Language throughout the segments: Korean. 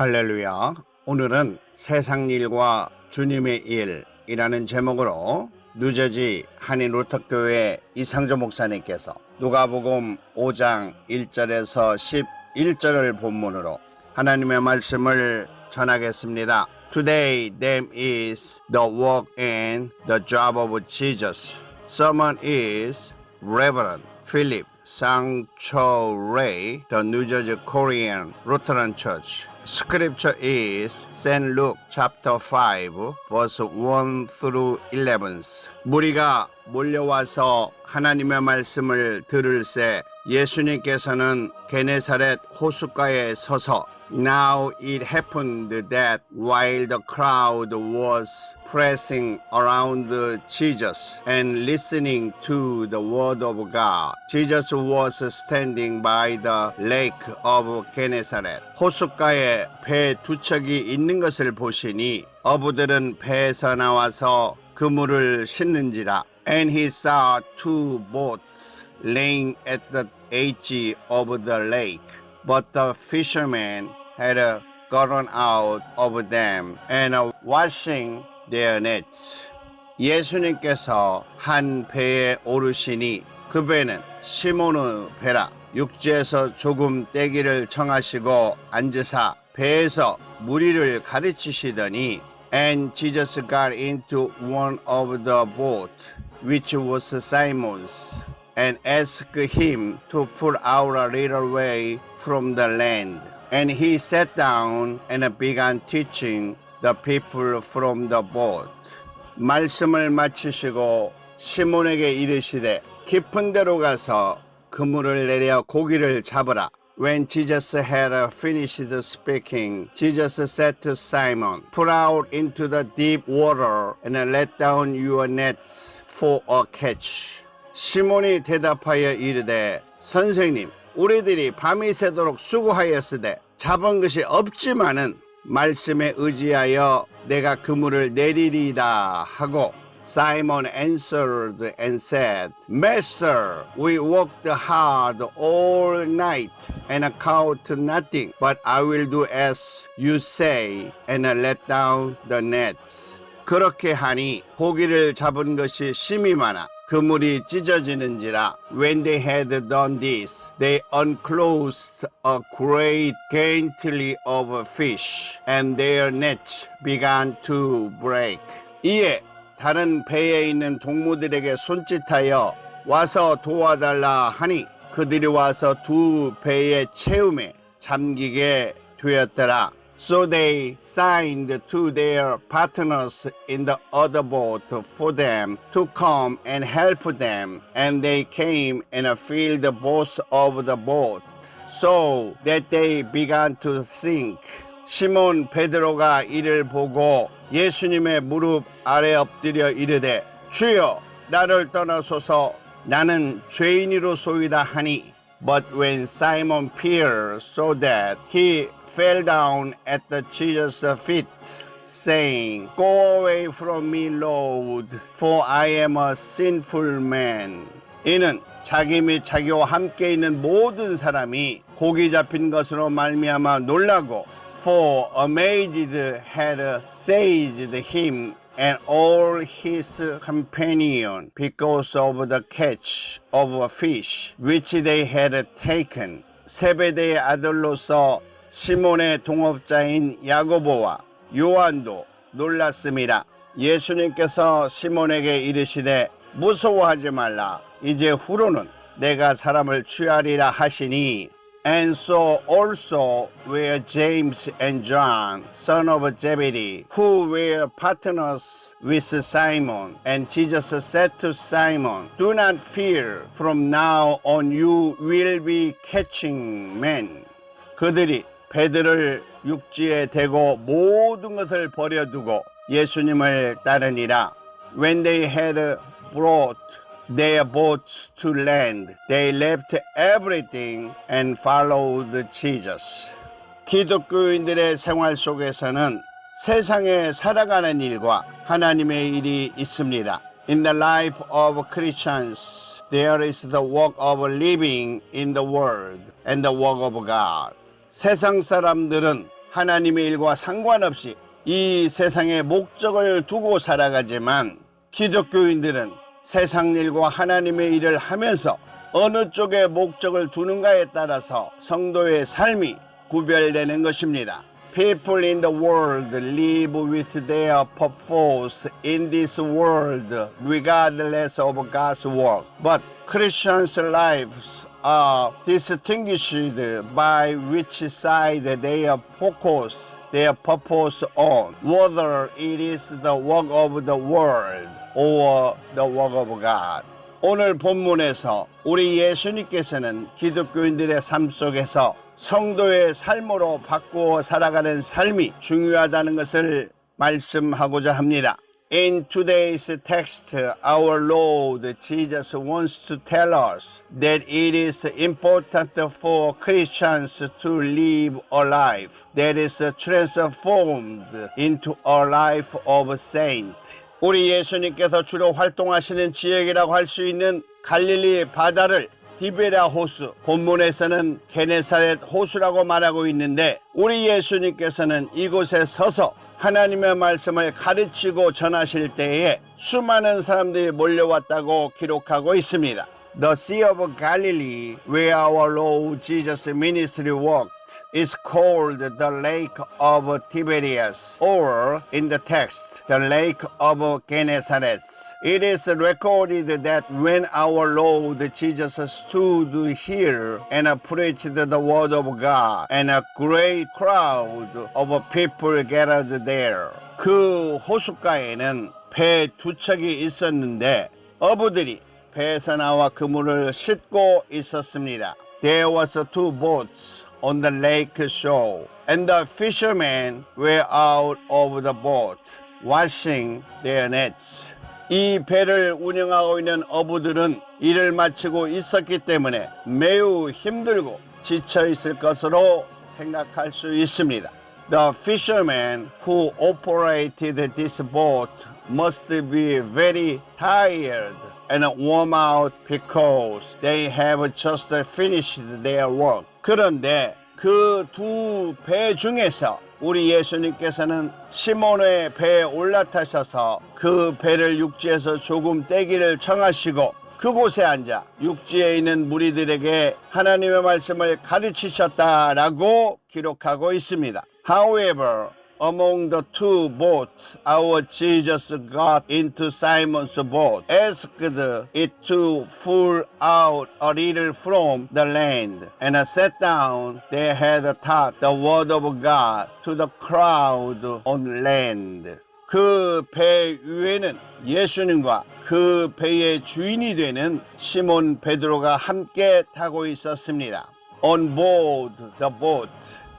할렐루야. 오늘은 세상 일과 주님의 일이라는 제목으로 뉴저지 한인 루터교회 이상조 목사님께서 누가복음 5장 1절에서 11절을 본문으로 하나님의 말씀을 전하겠습니다. Today them is the work and the job of Jesus. Sermon is Reverend Philip Sangcho Ray, the New Jersey Korean Lutheran Church. Scripture is St. Luke chapter 5, verse 1 through 11. 무리가 몰려와서 하나님의 말씀을 들을 새 예수님께서는 게네사렛 호숫가에 서서 Now it happened that while the crowd was pressing around Jesus and listening to the word of God, Jesus was standing by the lake of Gennesaret. 호숫가에 배 두 척이 있는 것을 보시니 어부들은 배에서 나와서 그물을 싣는지라. And he saw two boats laying at the edge of the lake. But the fishermen had uh, gotten out of them and uh, washing their nets. 예수님께서 한 배에 오르시니 그 배는 시몬의 배라 육지에서 조금 떼기를 청하시고 앉으사 배에서 무리를 가르치시더니 And Jesus got into one of the boat which was Simon's and asked him to put out a little way from the land. And he sat down and began teaching the people from the boat. 말씀을 마치시고 시몬에게 이르시되 깊은 데로 가서 그물을 내려 고기를 잡으라. When Jesus had finished speaking, Jesus said to Simon, Put out into the deep water and let down your nets for a catch. 시몬이 대답하여 이르되 선생님 우리들이 밤이 새도록 수고하였으되 잡은 것이 없지만은 말씀에 의지하여 내가 그물을 내리리이다 하고 Simon answered and said, Master, we worked hard all night and caught nothing, but I will do as you say and let down the nets. 그렇게 하니 고기를 잡은 것이 심이 많아 그물이 찢어지는지라 when they had done this they unclosed a great quantity of fish and their nets began to break 이에 다른 배에 있는 동무들에게 손짓하여 와서 도와달라 하니 그들이 와서 두 배의 채움에 잠기게 되었더라 So they signed to their partners in the other boat for them to come and help them, and they came and filled both of the boats, so that they began to sink. 시몬 베드로가 이를 보고 예수님의 무릎 아래 엎드려 이르되 주여 나를 떠나소서 나는 죄인이로소이다 하니 But when Simon Peter saw that he fell down at the Jesus' feet, saying, Go away from me, Lord, for I am a sinful man. 이는 자기 및 자기와 함께 있는 모든 사람이 고기 잡힌 것으로 말미암아 놀라고 for amazed had seized him and all his companion because of the catch of fish which they had taken. 세베대의 아들로서 시몬의 동업자인 야고보와 요한도 놀랐습니다. 예수님께서 시몬에게 이르시되 무서워하지 말라. 이제 후로는 내가 사람을 취하리라 하시니 And so also were James and John, son of Zebedee, who were partners with Simon. And Jesus said to Simon, Do not fear, from now on you will be catching men. 그들이 배들을 육지에 대고 모든 것을 버려두고 예수님을 따르니라. When they had brought their boats to land, they left everything and followed Jesus. 기독교인들의 생활 속에서는 세상에 살아가는 일과 하나님의 일이 있습니다. In the life of Christians, there is the work of living in the world and the work of God. 세상 사람들은 하나님의 일과 상관없이 이 세상의 목적을 두고 살아가지만 기독교인들은 세상 일과 하나님의 일을 하면서 어느 쪽에 목적을 두는가에 따라서 성도의 삶이 구별되는 것입니다. People in the world live with their purpose in this world regardless of God's work. But Christians' lives are distinguished by which side they focus their purpose on, whether it is the work of the world or the work of God. 오늘 본문에서 우리 예수님께서는 기독교인들의 삶 속에서 성도의 삶으로 바꾸어 살아가는 삶이 중요하다는 것을 말씀하고자 합니다. In today's text, our Lord Jesus wants to tell us that it is important for Christians to live a life that is transformed into a life of saint. 우리 예수님께서 주로 활동하시는 지역이라고 할 수 있는 갈릴리 바다를 디베라 호수, 본문에서는 게네사렛 호수라고 말하고 있는데 우리 예수님께서는 이곳에 서서 하나님의 말씀을 가르치고 전하실 때에 수많은 사람들이 몰려왔다고 기록하고 있습니다. The Sea of Galilee, where our Lord Jesus' ministry walked, is called the Lake of Tiberias, or in the text, the Lake of Gennesaret. It is recorded that when our Lord Jesus stood here and preached the word of God, and a great crowd of people gathered there. 그 호숫가에는 배 두 척이 있었는데 어부들이 배에서 나와 그물을 싣고 있었습니다. There was two boats on the lake shore, and the fishermen were out of the boat, washing their nets. 이 배를 운영하고 있는 어부들은 일을 마치고 있었기 때문에 매우 힘들고 지쳐 있을 것으로 생각할 수 있습니다. The fishermen who operated this boat must be very tired and worn out because they have just finished their work. 그런데 그 두 배 중에서 우리 예수님께서는 시몬의 배에 올라타셔서 그 배를 육지에서 조금 떼기를 청하시고 그곳에 앉아 육지에 있는 무리들에게 하나님의 말씀을 가르치셨다라고 기록하고 있습니다. However, among the two boats, our Jesus got into Simon's boat, asked it to pull out a little from the land, and sat down. They had taught the word of God to the crowd on land. 그 배 위에는 예수님과 그 배의 주인이 되는 시몬 베드로가 함께 타고 있었습니다. On board the boat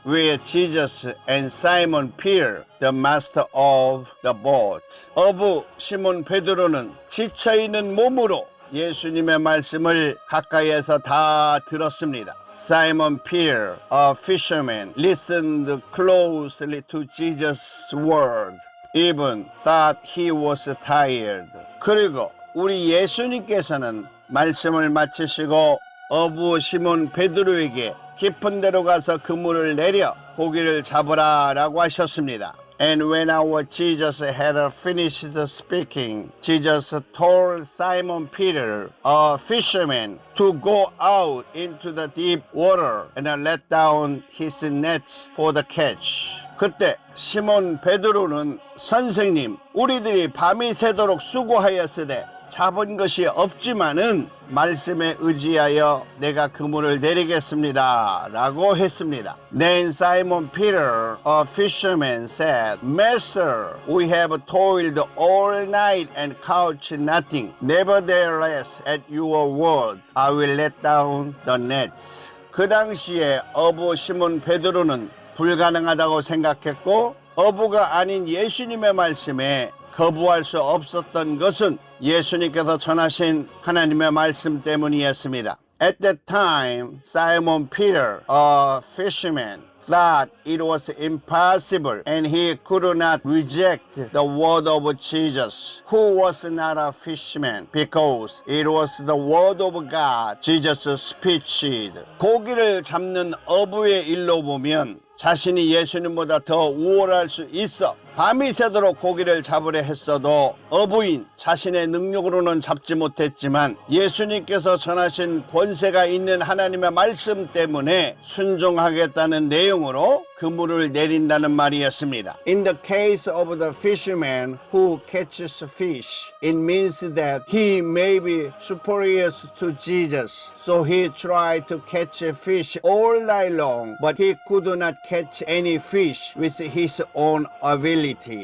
Were Jesus and Simon Peter, the master of the boat. 어부 시몬 베드로는 지쳐 있는 몸으로 예수님의 말씀을 가까이에서 다 들었습니다. Simon Peter, a fisherman, listened closely to Jesus' word. Even thought he was tired. 그리고 우리 예수님께서는 말씀을 마치시고 어부 시몬 베드로에게 깊은 데로 가서 그물을 내려 고기를 잡으라 라고 하셨습니다. And when our Jesus had finished speaking, Jesus told Simon Peter, a fisherman, to go out into the deep water and let down his nets for the catch. 그때 시몬 베드로는 선생님, 우리들이 밤이 새도록 수고하였으되 잡은 것이 없지만은 말씀에 의지하여 내가 그물을 내리겠습니다. 라고 했습니다. Then Simon Peter, a fisherman, said, Master, we have toiled all night and caught nothing. Nevertheless, at your word, I will let down the nets. 그 당시에 어부 시몬 베드로는 불가능하다고 생각했고 어부가 아닌 예수님의 말씀에 거부할 수 없었던 것은 예수님께서 전하신 하나님의 말씀 때문이었습니다. At that time, Simon Peter, a fisherman, thought it was impossible and he could not reject the word of Jesus, who was not a fisherman, because it was the word of God, Jesus' speech. 고기를 잡는 어부의 일로 보면 자신이 예수님보다 더 우월할 수 있어 밤이 새도록 고기를 잡으려 했어도 어부인 자신의 능력으로는 잡지 못했지만 예수님께서 전하신 권세가 있는 하나님의 말씀 때문에 순종하겠다는 내용으로 그물을 내린다는 말이었습니다. In the case of the fisherman who catches fish, it means that he may be superior to Jesus. So he tried to catch fish all night long, but he could not catch any fish with his own ability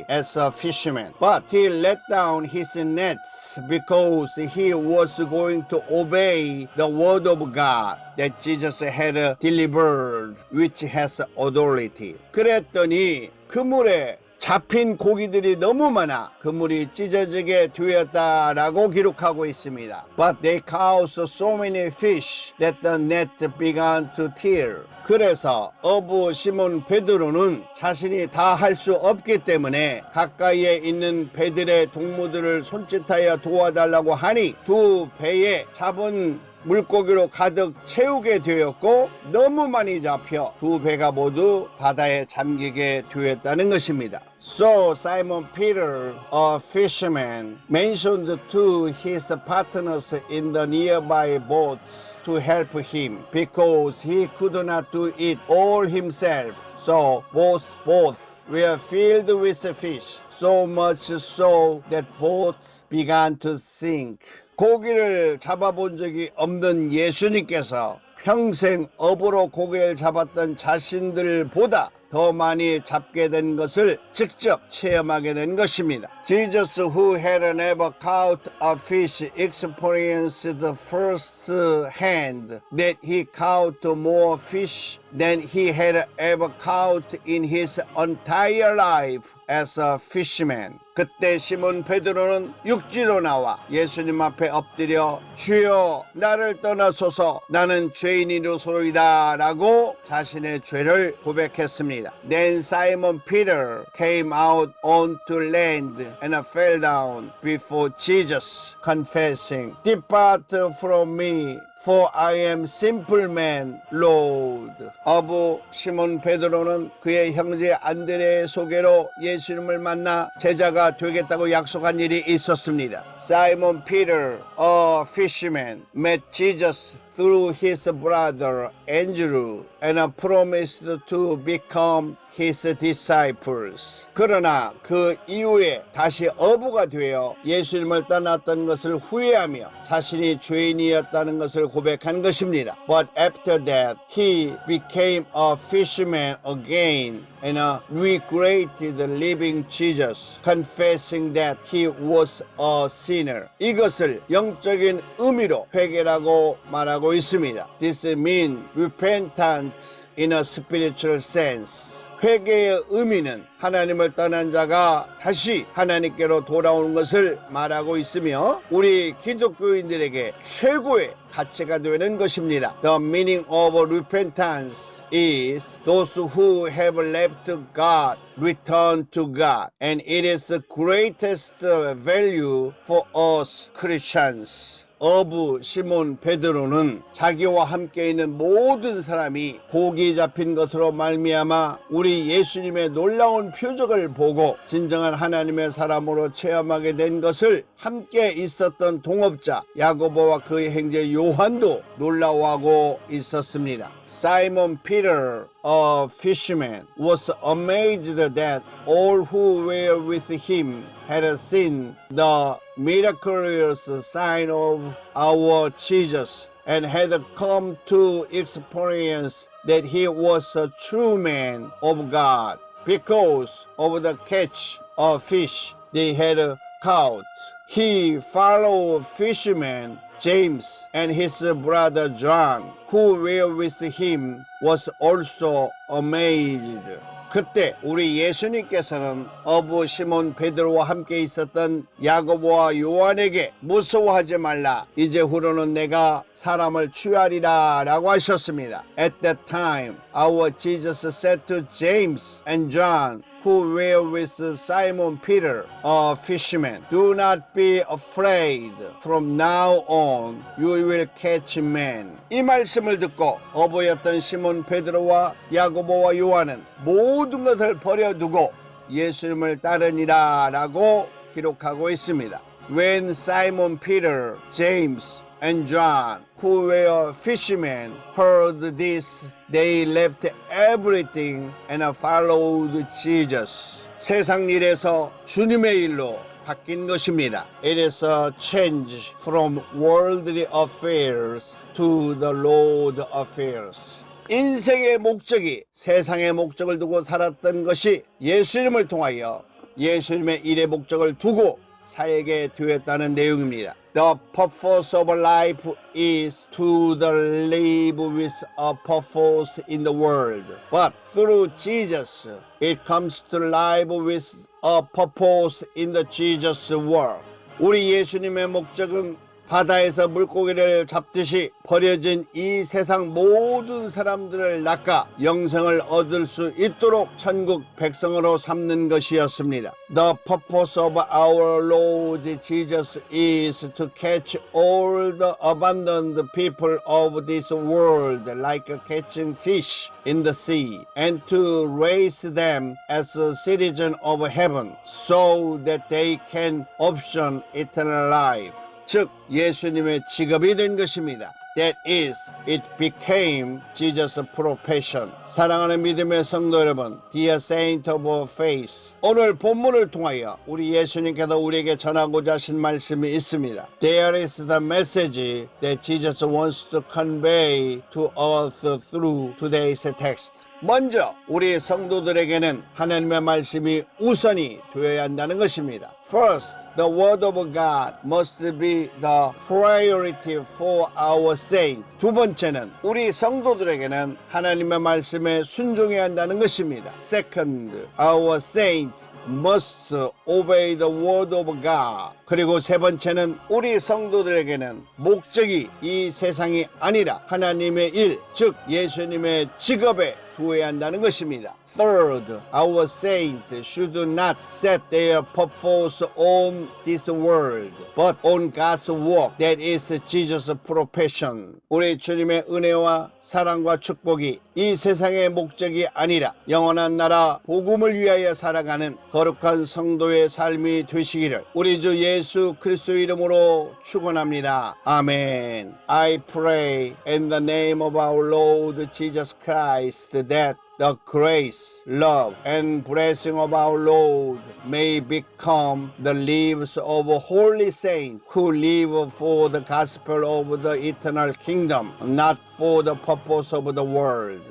as a fisherman. But he let down his nets because he was going to obey the word of God that Jesus had delivered, which has authority. 그랬더니 그물에 잡힌 고기들이 너무 많아 그물이 찢어지게 되었다라고 기록하고 있습니다. But they caught so many fish that the net began to tear. 그래서 어부 시몬 베드로는 자신이 다 할 수 없기 때문에 가까이에 있는 배들의 동무들을 손짓하여 도와달라고 하니 두 배에 잡은 물고기로 가득 채우게 되었고 너무 많이 잡혀 두 배가 모두 바다에 잠기게 되었다는 것입니다. So Simon Peter, a fisherman, mentioned to his partners in the nearby boats to help him because he could not do it all himself. So both both were filled with fish, so much so that boats began to sink. 고기를 잡아본 적이 없는 예수님께서 평생 업으로 고기를 잡았던 자신들보다 더 많이 잡게 된 것을 직접 체험하게 된 것입니다. Jesus who had never caught a fish experienced first hand that he caught more fish than he had ever caught in his entire life as a fisherman. 그때 시몬 베드로는 육지로 나와 예수님 앞에 엎드려 주여 나를 떠나소서 나는 죄인이로소이다라고 자신의 죄를 고백했습니다. Then Simon Peter came out onto land and fell down before Jesus, confessing, "Depart from me, For I am simple man, Lord. 어부 시몬 베드로는 그의 형제 안드레의 소개로 예수님을 만나 제자가 되겠다고 약속한 일이 있었습니다. Simon Peter, a fisherman, met Jesus through his brother Andrew and promised to become his disciples. 그러나 그 이후에 다시 어부가 되어 예수님을 떠났던 것을 후회하며 자신이 죄인이었다는 것을 고백한 것입니다. But after that, he became a fisherman again and uh, regretted living Jesus, confessing that he was a sinner. 이것을 영적인 의미로 회개라고 말하고 있습니다. This means repentance in a spiritual sense. 회개의 의미는 하나님을 떠난 자가 다시 하나님께로 돌아오는 것을 말하고 있으며 우리 기독교인들에게 최고의 가치가 되는 것입니다. The meaning of repentance is those who have left God return to God and it is the greatest value for us Christians. 어부 시몬 베드로는 자기와 함께 있는 모든 사람이 고기 잡힌 것으로 말미암아 우리 예수님의 놀라운 표적을 보고 진정한 하나님의 사람으로 체험하게 된 것을 함께 있었던 동업자 야고보와 그의 형제 요한도 놀라워하고 있었습니다. Simon Peter, a fisherman, was amazed that all who were with him had seen the miraculous sign of our Jesus and had come to experience that he was a true man of God because of the catch of fish they had caught. He followed fishermen James and his brother John, who were with him, was also amazed. 그때 우리 예수님께서는 어부 시몬 베드로와 함께 있었던 야고보와 요한에게 무서워하지 말라 이제 후로는 내가 사람을 취하리라 라고 하셨습니다. At that time our Jesus said to James and John who were with Simon Peter, a fisherman, Do not be afraid. From now on, you will catch men. 이 말씀을 듣고 어부였던 시몬 베드로와 야고보와 요한은 모든 것을 버려두고 예수님을 따르니라라고 기록하고 있습니다. When Simon Peter, James, and John, who were fishermen, heard this, they left everything and followed Jesus. 세상 일에서 주님의 일로 바뀐 것입니다. It is a change from worldly affairs to the Lord affairs. 인생의 목적이 세상의 목적을 두고 살았던 것이 예수님을 통하여 예수님의 일의 목적을 두고 살게 되었다는 내용입니다. The purpose of life is to the live with a purpose in the world. But through Jesus, it comes to live with a purpose in the Jesus world. 우리 예수님의 목적은 바다에서 물고기를 잡듯이 버려진 이 세상 모든 사람들을 낚아 영생을 얻을 수 있도록 천국 백성으로 삼는 것이었습니다. The purpose of our Lord Jesus is to catch all the abandoned people of this world like catching fish in the sea and to raise them as a citizen of heaven so that they can option eternal life. 즉 예수님의 직업이 된 것입니다. That is, it became Jesus' profession. 사랑하는 믿음의 성도 여러분, Dear Saint of Faith. 오늘 본문을 통하여 우리 예수님께서 우리에게 전하고자 하신 말씀이 있습니다. There is the message that Jesus wants to convey to us through today's text. 먼저 우리 성도들에게는 하나님의 말씀이 우선이 되어야 한다는 것입니다. First, the word of God must be the priority for our saint. 두 번째는 우리 성도들에게는 하나님의 말씀에 순종해야 한다는 것입니다. Second, our saint must obey the word of God. 그리고 세 번째는 우리 성도들에게는 목적이 이 세상이 아니라 하나님의 일, 즉 예수님의 직업에 두어야 한다는 것입니다. Third, our saint should not set their purpose on this world, but on God's work that is Jesus' profession. 우리 주님의 은혜와 사랑과 축복이 이 세상의 목적이 아니라 영원한 나라 복음을 위하여 살아가는 거룩한 성도의 삶이 되시기를 우리 주 예수 그리스도 이름으로 축원합니다. 아멘. I pray in the name of our Lord Jesus Christ that the grace, love, and blessing of our Lord may become the lives of holy saints who live for the gospel of the eternal kingdom, not for the purpose of the world.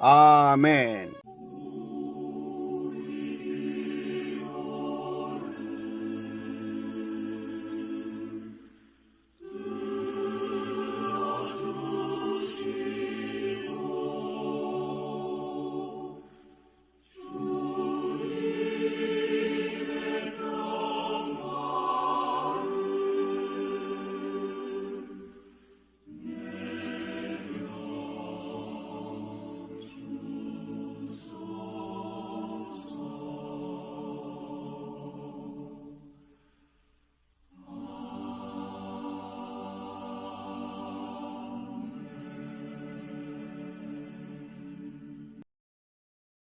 Amen.